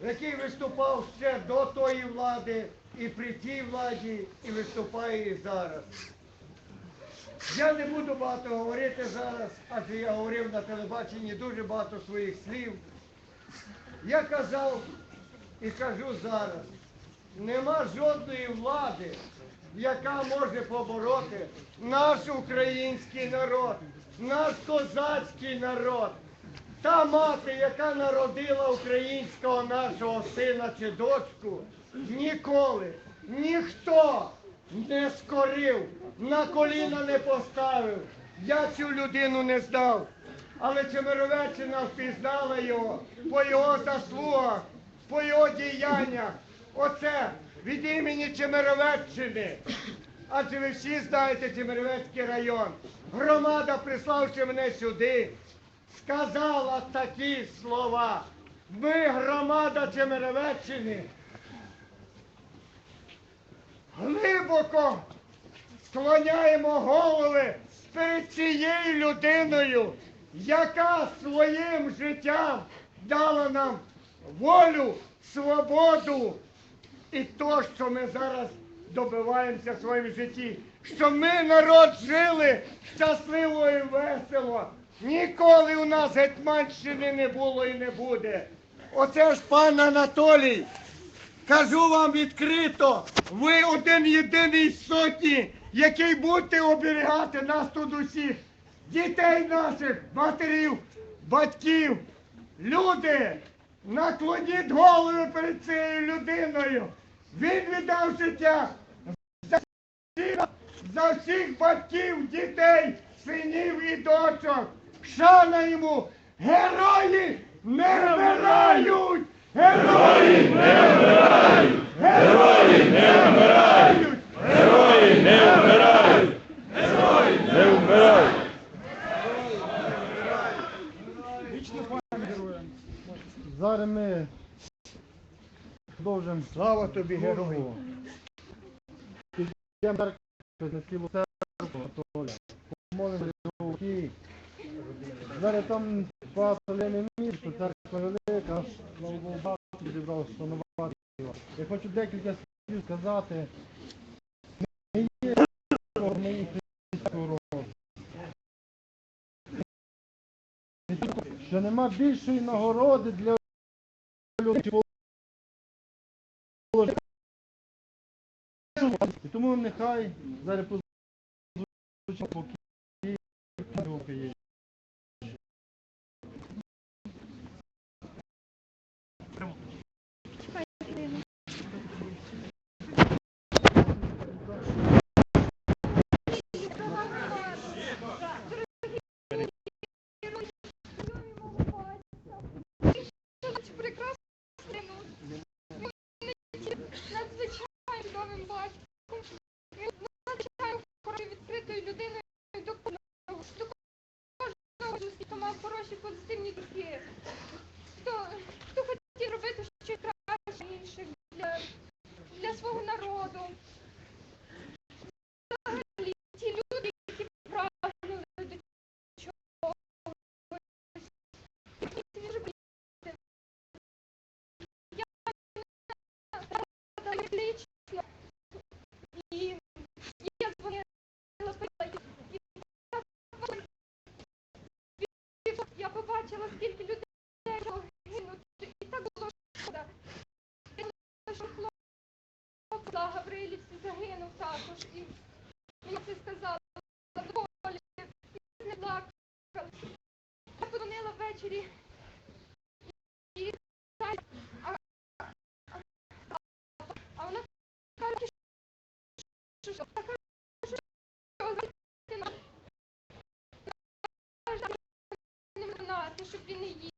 який виступав ще до тої влади, і при тій владі, і виступає і зараз. Я не буду багато говорити зараз, адже я говорив на телебаченні дуже багато своїх слів. Я казав і кажу зараз, нема жодної влади, яка може побороти наш український народ, наш козацький народ. Та мати, яка народила українського нашого сина чи дочку, ніколи ніхто не скорив, на коліна не поставив. Я цю людину не знав. Але Чемеровеччина впізнала його по його заслугах, по його діяннях. Оце від імені Чемеровеччини. Адже ви всі знаєте Чемеровецький район. Громада, приславши мене сюди, сказала такі слова. Ми, громада Чемеровеччини, глибоко склоняємо голови перед цією людиною, яка своїм життям дала нам волю, свободу і то, що ми зараз добиваємося в своєму житті, що ми народ жили щасливо і весело. Ніколи у нас гетьманщини не було і не буде. Оце ж пан Анатолій. Кажу вам відкрито, ви один єдиний сотні, який будете оберігати нас тут усіх, дітей наших, матерів, батьків. Люди, наклоніть голови перед цією людиною. Він віддав життя за всіх, за всіх батьків, дітей, синів і дочок. Шана йому! Герої не вмирають! Герої не вмирають! Герої не вмирають! Герої не вмирають! Герої не вмирають! Зараз ми продовжимо Слава тобі, герої! Підемо на церкву, Анатолія. Помолимо. Зараз там багато не місто, церква велика, слава Богу, багато зібралося шанувати його. Я хочу декілька слів сказати. Ми є ми християнського роду. Що нема більшої нагороди для людей, і тому нехай зараз позвучить покій Побачила, скільки людей гинуть, і так було шкода. Я думала, що хлопець Гаврилівці загинув також. І мені це сказала, доволі, не плакала. Я подзвонила ввечері, і а а вона каже, що що щоб він не їв. Каже, там ті